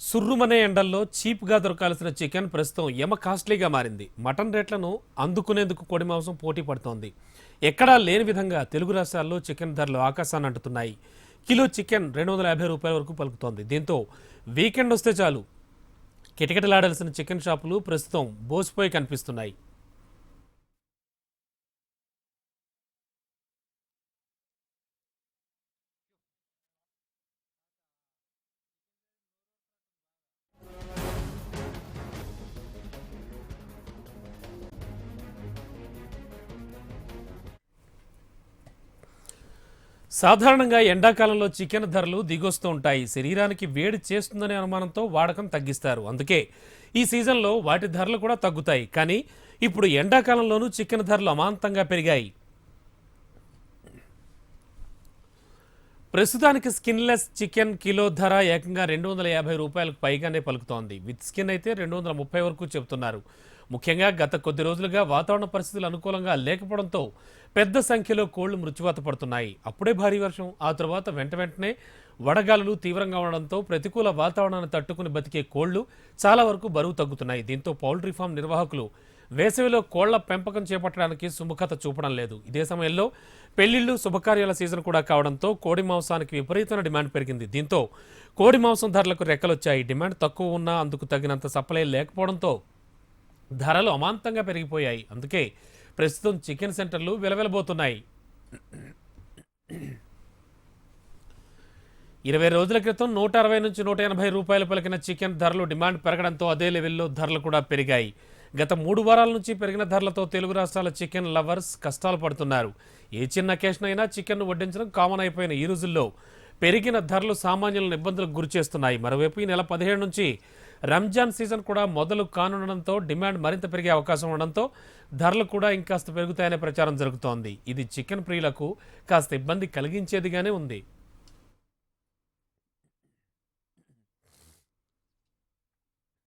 సుర్రుమనే ఎండల్లో చీప్గా దొరకాల్సిన చికెన్ ప్రస్తుతం యమ కాస్ట్లీగా మారింది. మటన్ రేట్లను అందుకునేందుకు కోడి మాంసం పోటీ పడుతోంది. ఎక్కడా లేని విధంగా తెలుగు రాష్ట్రాల్లో చికెన్ ధరలు ఆకాశాన్ని అంటుతున్నాయి. కిలో చికెన్ రెండు వందల యాభై రూపాయల వరకు పలుకుతోంది. దీంతో వీకెండ్ వస్తే చాలు. కిటకిటలాడాల్సిన చికెన్ షాపులు ప్రస్తుతం బోసిపోయి కనిపిస్తున్నాయి. సాధారణంగా ఎండాకాలంలో చికెన్ ధరలు దిగొస్తూ ఉంటాయి. శరీరానికి వేడి చేస్తుందనే అనుమానంతో వాడకం తగ్గిస్తారు. అందుకే ఈ సీజన్లో వాటి ధరలు కూడా తగ్గుతాయి. కానీ ఇప్పుడు ఎండాకాలంలోనూ చికెన్ ధరలు అమాంతంగా పెరిగాయి. ప్రస్తుతానికి స్కిన్లెస్ చికెన్ కిలో ధర ఏకంగా రెండు వందల యాభై రూపాయలకు పైగానే పలుకుతోంది. విత్ స్కిన్ అయితే రెండు వందల ముప్పై వరకు చెబుతున్నారు. ముఖ్యంగా గత కొద్ది రోజులుగా వాతావరణ పరిస్థితులు అనుకూలంగా లేకపోవడంతో పెద్ద సంఖ్యలో కోళ్ళు మృత్యువాత పడుతున్నాయి. అప్పుడే భారీ వర్షం ఆ తర్వాత వెంట వెంటనే వడగాలులు తీవ్రంగా ఉండడంతో ప్రతికూల వాతావరణాన్ని తట్టుకుని బతికే కోళ్ళు చాలా వరకు బరువు తగ్గుతున్నాయి. దీంతో పౌల్ట్రీ ఫామ్ నిర్వాహకులు వేసవిలో కోళ్ళ పెంపకం చేపట్టడానికి సుముఖత చూపడం లేదు. ఇదే సమయంలో పెళ్ళిళ్ళు శుభకార్యాల సీజన్ కూడా కావడంతో కోడి మాంసానికి విపరీతమైన డిమాండ్ పెరిగింది. దీంతో కోడి మాంసం ధరలకు రెక్కలొచ్చాయి. డిమాండ్ తక్కువ ఉన్నా అందుకు తగినంత సప్లై లేకపోవడంతో ధరలు అమాంతంగా పెరిగిపోయాయి. అందుకే ప్రస్తుతం చికెన్ సెంటర్లు విలవిలబోతున్నాయి. ఇరవై రోజుల క్రితం నూట అరవై నుంచి నూట ఎనభై రూపాయలు పలికిన చికెన్ ధరలు డిమాండ్ పెరగడంతో అదే లెవెల్లో ధరలు కూడా పెరిగాయి. గత మూడు వారాల నుంచి పెరిగిన ధరలతో తెలుగు రాష్ట్రాల చికెన్ లవర్స్ కష్టాలు పడుతున్నారు. ఏ చిన్న కేసునైనా చికెన్ను చికెన్ వడ్డించడం కామన్ అయిపోయిన ఈ రోజుల్లో పెరిగిన ధరలు సామాన్యులను ఇబ్బందులకు గురిచేస్తున్నాయి. మరోవైపు ఈ నెల పదిహేడు నుంచి రంజాన్ సీజన్ కూడా మొదలు కానుండడంతో డిమాండ్ మరింత పెరిగే అవకాశం ఉండడంతో ధరలు కూడా ఇంకాస్త పెరుగుతాయనే ప్రచారం జరుగుతోంది. ఇది చికెన్ ప్రియులకు కాస్త ఇబ్బంది కలిగించేదిగానే ఉంది.